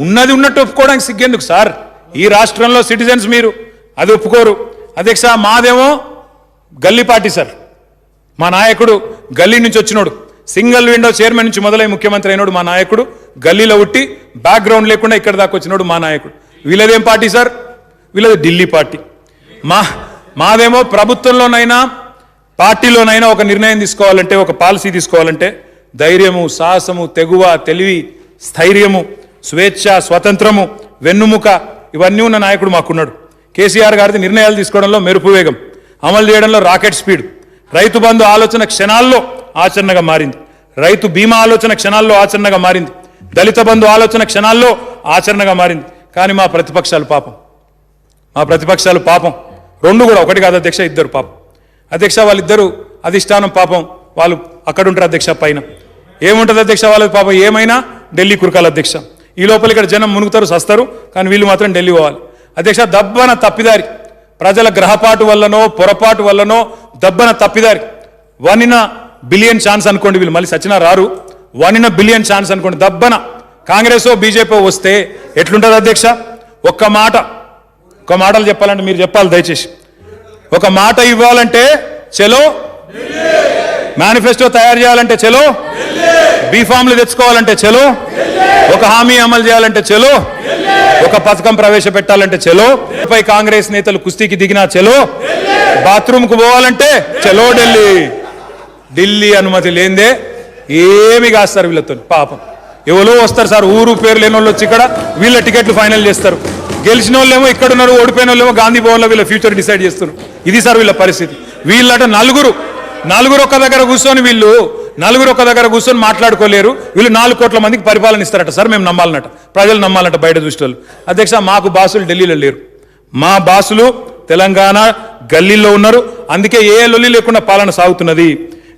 ఉన్నది ఉన్నట్టు ఒప్పుకోవడానికి సిగ్గెందుకు సార్? ఈ రాష్ట్రంలో సిటిజన్స్ మీరు. అది ఒప్పుకోరు. అధ్యక్ష మాదేమో గల్లీ పార్టీ సార్. మా నాయకుడు గల్లీ నుంచి వచ్చినోడు. సింగిల్ విండో చైర్మన్ నుంచి మొదలై ముఖ్యమంత్రి అయినోడు మా నాయకుడు. గల్లీలో ఉట్టి బ్యాక్గ్రౌండ్ లేకుండా ఇక్కడ దాకా వచ్చినోడు మా నాయకుడు. వీళ్ళదేం పార్టీ సార్? వీళ్ళది ఢిల్లీ పార్టీ. మా మాదేమో ప్రభుత్వంలోనైనా పార్టీలోనైనా ఒక నిర్ణయం తీసుకోవాలంటే ఒక పాలసీ తీసుకోవాలంటే ధైర్యము సాహసము తెగువ తెలివి స్థైర్యము స్వేచ్ఛ స్వతంత్రము వెన్నుముక ఇవన్నీ ఉన్న నాయకుడు మాకున్నాడు. కేసీఆర్ గారిది నిర్ణయాలు తీసుకోవడంలో మెరుపు వేగం. అమలు చేయడంలో రాకెట్ స్పీడ్. రైతు బంధు ఆలోచన క్షణాల్లో ఆచరణగా మారింది. రైతు బీమా ఆలోచన క్షణాల్లో ఆచరణగా మారింది. దళిత బంధు ఆలోచన క్షణాల్లో ఆచరణగా మారింది. కానీ మా ప్రతిపక్షాలు పాపం. మా ప్రతిపక్షాలు పాపం. రెండు కూడా ఒకటి కాదు అధ్యక్ష ఇద్దరు పాపం. అధ్యక్ష వాళ్ళిద్దరు అధిష్టానం పాపం. వాళ్ళు అక్కడుంటారు అధ్యక్ష పైన. ఏముంటుంది అధ్యక్ష వాళ్ళది పాపం? ఏమైనా ఢిల్లీ కురకాల అధ్యక్ష. ఈ లోపల ఇక్కడ జనం మునుగుతారు సస్తారు కానీ వీళ్ళు మాత్రం ఢిల్లీ పోవాలి. అధ్యక్ష దబ్బన తప్పిదారి. ప్రజల గ్రహపాటు వల్లనో పొరపాటు వల్లనో దబ్బన తప్పిదారి. వన్ ఇన్ బిలియన్ ఛాన్స్ అనుకోండి వీళ్ళు మళ్ళీ సచిన రారు. వన్ ఇన్ బిలియన్ ఛాన్స్ అనుకోండి. దబ్బన కాంగ్రెస్ బీజేపీ వస్తే ఎట్లుంటుంది అధ్యక్ష? ఒక్క మాట ఒక మాటలు చెప్పాలంటే మీరు చెప్పాలి దయచేసి. ఒక మాట ఇవ్వాలంటే చలో మేనిఫెస్టో తయారు చేయాలంటే చలో? బీఫామ్లు తెచ్చుకోవాలంటే చలో? ఒక హామీ అమలు చేయాలంటే చలో? ఒక పథకం ప్రవేశపెట్టాలంటే చలో? పై కాంగ్రెస్ నేతలు కుస్తీకి దిగినా చలో? బాత్రూమ్కు పోవాలంటే చలో ఢిల్లీ. ఢిల్లీ అనుమతి లేదే. ఏమి కాస్తారు వీళ్ళతో? పాపం. ఎవరో వస్తారు సార్ ఊరు పేరు లేని వాళ్ళు వచ్చి ఇక్కడ వీళ్ళ టికెట్లు ఫైనల్ చేస్తారు. గెలిచిన వాళ్ళేమో ఇక్కడ ఉన్నారు ఓడిపోయిన వాళ్ళేమో గాంధీ భవన్లో వీళ్ళ ఫ్యూచర్ డిసైడ్ చేస్తారు ఇది సార్ వీళ్ళ పరిస్థితి. వీళ్ళట నలుగురు నలుగురు ఒక్క దగ్గర కూర్చొని వీళ్ళు నలుగురు ఒక్క దగ్గర కూర్చొని మాట్లాడుకోలేరు. వీళ్ళు నాలుగు కోట్ల మందికి పరిపాలన ఇస్తారట సార్ మేము నమ్మాలన్నట ప్రజలు నమ్మాలంట బయట దృష్టి వాళ్ళు అధ్యక్ష మాకు బాసులు ఢిల్లీలో లేరు. మా బాసులు తెలంగాణ గల్లీల్లో ఉన్నారు. అందుకే ఏ లొల్లి లేకుండా పాలన సాగుతున్నది.